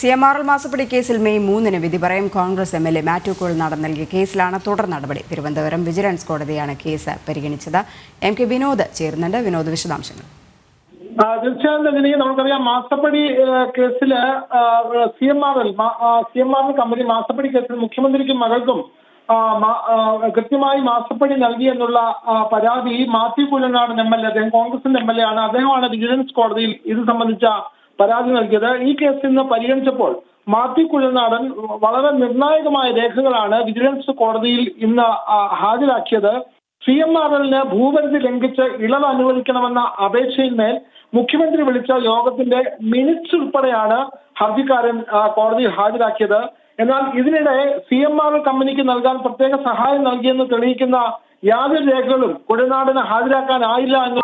C M R L മാസപ്പടി കേസിൽ May മൂന്നിന് വിധി പറയും Congress M L A Mathew Kozhinadan നൽകിയ കേസിലാണ് തുടർ നടപടി. തിരുവനന്തപുരം വിജിലൻസ് കോടതിയാണ് കേസ് പരിഗണിച്ചത്. എം കെ വിനോദ് ചേരുന്നുണ്ട്. വിനോദ് വിശദാംശങ്ങൾ. തീർച്ചയായും തന്നെ നമുക്കറിയാം മാസപ്പടി കേസിൽ C M R L C M R L company മാസപ്പടി കേസിൽ മുഖ്യമന്ത്രിക്കും മകൾക്കും കൃത്യമായി മാസപ്പടി നൽകി എന്നുള്ള പരാതി Mathew Kuzhalnadan M L A അദ്ദേഹം കോൺഗ്രസിന്റെ എം എൽ എ ആണ്. അദ്ദേഹമാണ് വിജിലൻസ് കോടതിയിൽ ഇത് സംബന്ധിച്ച പരാതി നൽകിയത്. ഈ കേസ് ഇന്ന് പരിഗണിച്ചപ്പോൾ മാത്യു കുഴൽനാടൻ വളരെ നിർണായകമായ രേഖകളാണ് വിജിലൻസ് കോടതിയിൽ ഇന്ന് ഹാജരാക്കിയത്. സി എം ആർ എല്ലിന് ഭൂപരിധി ലംഘിച്ച് ഇളവ് അനുവദിക്കണമെന്ന അപേക്ഷയിന്മേൽ മുഖ്യമന്ത്രി വിളിച്ച യോഗത്തിന്റെ മിനിറ്റ്സ് ഉൾപ്പെടെയാണ് ഹർജിക്കാരൻ കോടതിയിൽ ഹാജരാക്കിയത്. എന്നാൽ ഇതിനിടെ സി എം ആർ എൽ കമ്പനിക്ക് നൽകാൻ പ്രത്യേക സഹായം നൽകിയെന്ന് തെളിയിക്കുന്ന യാതൊരു രേഖകളും കുഴനാടിന് ഹാജരാക്കാനായില്ല എന്ന്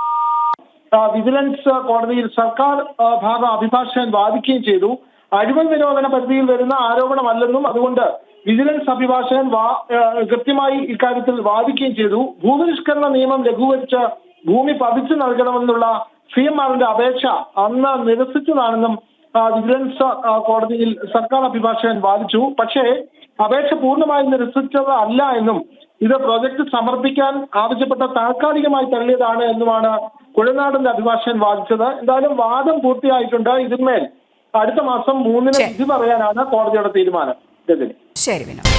വിജിലൻസ് കോടതിയിൽ സർക്കാർ ഭാഗ അഭിഭാഷകൻ വാദിക്കുകയും ചെയ്തു. അഴിമതി നിരോധന പരിധിയിൽ വരുന്ന ആരോപണമല്ലെന്നും അതുകൊണ്ട് വിജിലൻസ് അഭിഭാഷകൻ കൃത്യമായി ഇക്കാര്യത്തിൽ വാദിക്കുകയും ചെയ്തു. ഭൂപരിഷ്കരണ നിയമം ലഘൂകരിച്ച് ഭൂമി പതിച്ചു നൽകണമെന്നുള്ള സി എം ആറിന്റെ അപേക്ഷ അന്ന് നിരസിച്ചതാണെന്നും വിജിലൻസ് കോടതിയിൽ സർക്കാർ അഭിഭാഷകൻ വാദിച്ചു. പക്ഷേ അപേക്ഷ പൂർണമായും നിരസിച്ചത് അല്ല എന്നും ഇത് പ്രൊജക്ട് സമർപ്പിക്കാൻ ആവശ്യപ്പെട്ട താൽക്കാലികമായി തള്ളിയതാണ് എന്നുമാണ് കുഴനാടിന്റെ അഭിഭാഷകൻ വാദിച്ചത് എന്തായാലും വാദം പൂർത്തിയായിട്ടുണ്ട്. ഇതിന്മേൽ അടുത്ത മാസം മൂന്നിന്. വിധി പറയാനാണ് കോടതിയുടെ തീരുമാനം. ശരി വിനോദ്.